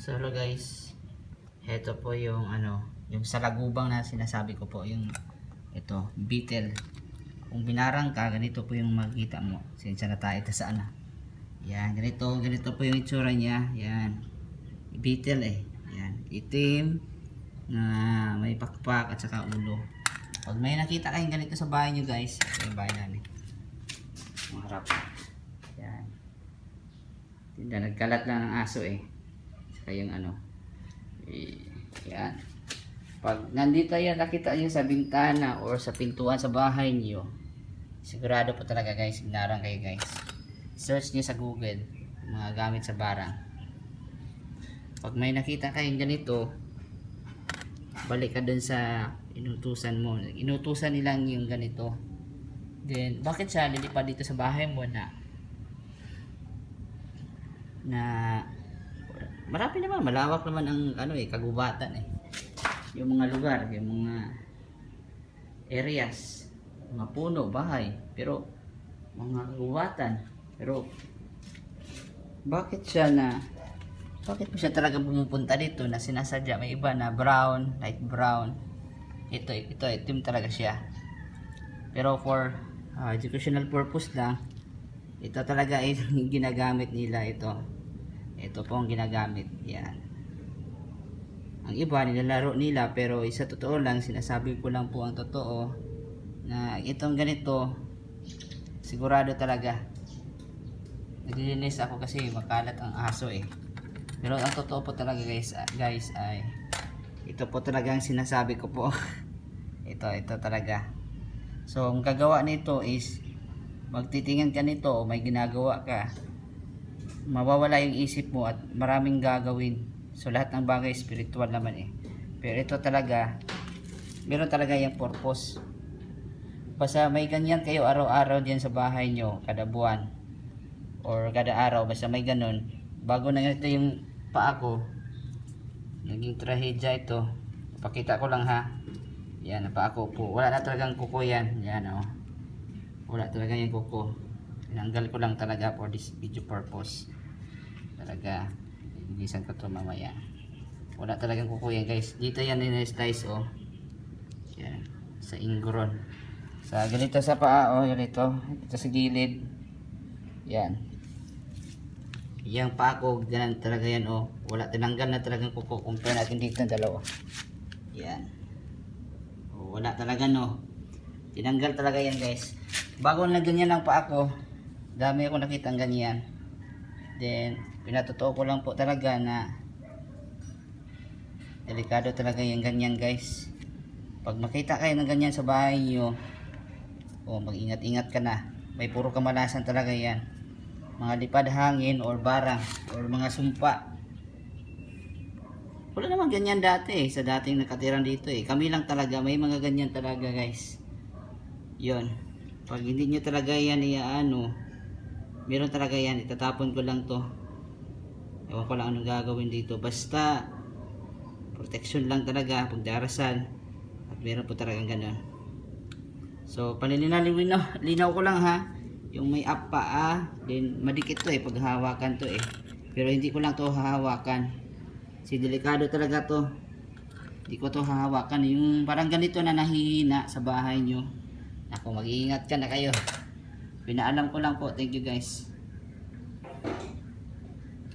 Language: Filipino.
So hello guys. Ito po yung ano, yung salagubang na sinasabi ko po, yung ito, beetle. Kung binarang ka, ganito po yung makikita mo. Sinsya na tayo ito sa ano. Yan, ganito, ganito po yung itsura niya. Yan. Beetle eh. Yan, itim na may pakpak at saka ulo. Pag may nakita kayong ganito sa bahay nyo guys, ito yung bahay namin. Maharap. Yan. Tinda, nagkalat lang ng aso eh. Saka yung ano. Yan. Pag nandito yan, nakita nyo sa bintana or sa pintuan sa bahay nyo, sigurado po talaga guys, inarang kayo guys. Search nyo sa Google, mga gamit sa barang. Pag may nakita kayong ganito, balik ka dun sa inutusan mo. Inutusan nilang yung ganito. Then, bakit siya lilipad dito sa bahay mo na na marami naman, malawak naman ang ano eh, kagubatan eh. Yung mga lugar, yung mga areas, mga puno, bahay, pero mga kagubatan. Pero bakit siya na bakit po siya talaga pumupunta dito na sinasadya may iba na brown, light brown. Ito, ito, itim talaga siya. Pero for uh, educational purpose lang, ito talaga ay ginagamit nila ito. Ito po ang ginagamit. Yan. Ang iba nilalaro nila pero isa totoo lang, sinasabi ko lang po ang totoo na itong ganito sigurado talaga naglilinis ako kasi makalat ang aso eh. Pero ang totoo po talaga guys, ah, guys ay ito po talaga ang sinasabi ko po. ito, ito talaga. So, ang gagawa nito is magtitingin ka nito o may ginagawa ka. Mawawala yung isip mo at maraming gagawin. So, lahat ng bagay spiritual naman eh. Pero ito talaga, meron talaga yung purpose. Basta may ganyan kayo araw-araw diyan sa bahay nyo, kada buwan or kada araw, basta may ganun. Bago na ito yung paa ko, naging trahedya ito. Pakita ko lang ha. Yan, paa ko po. Wala na talagang kuko yan. Yan oh. Wala talaga yung kuko. Tinanggal ko lang talaga for this video purpose. Talaga, linisan ko to mamaya. Wala talagang kuko yan guys. Dito yan in-slice oh. Yan, sa ingron. Sa ganito sa paa oh, ganito. Ito sa gilid. Yan. Yang paa ko, ganun talaga yan oh. Wala tinanggal na talagang kuko. Compare natin dito ang dalawa. Yan. Oh, wala talaga no. Tinanggal talaga yan guys. Bago na ganyan ang paa ko, dami ako nakita ganyan. Then, pinatotoo ko lang po talaga na delikado talaga yung ganyan guys. Pag makita kayo ng ganyan sa bahay nyo, oh, mag-ingat-ingat ka na. May puro kamalasan talaga yan. Mga lipad hangin or barang or mga sumpa. Wala naman ganyan dati eh, sa dating nakatiran dito eh. Kami lang talaga, may mga ganyan talaga guys. Yon. Pag hindi nyo talaga yan iaano, meron talaga yan, itatapon ko lang to. Ewan ko lang anong gagawin dito. Basta, protection lang talaga, pagdarasal. At meron po talagang ganun. So, panininalawin na, linaw ko lang ha. Yung may up pa ah, then madikit to eh, paghahawakan to eh. Pero hindi ko lang to hahawakan. Si delikado talaga to. Hindi ko to hahawakan. Yung parang ganito na nahihina sa bahay nyo. Ako, mag-iingat ka na kayo. Pinaalam ko lang po. Thank you guys.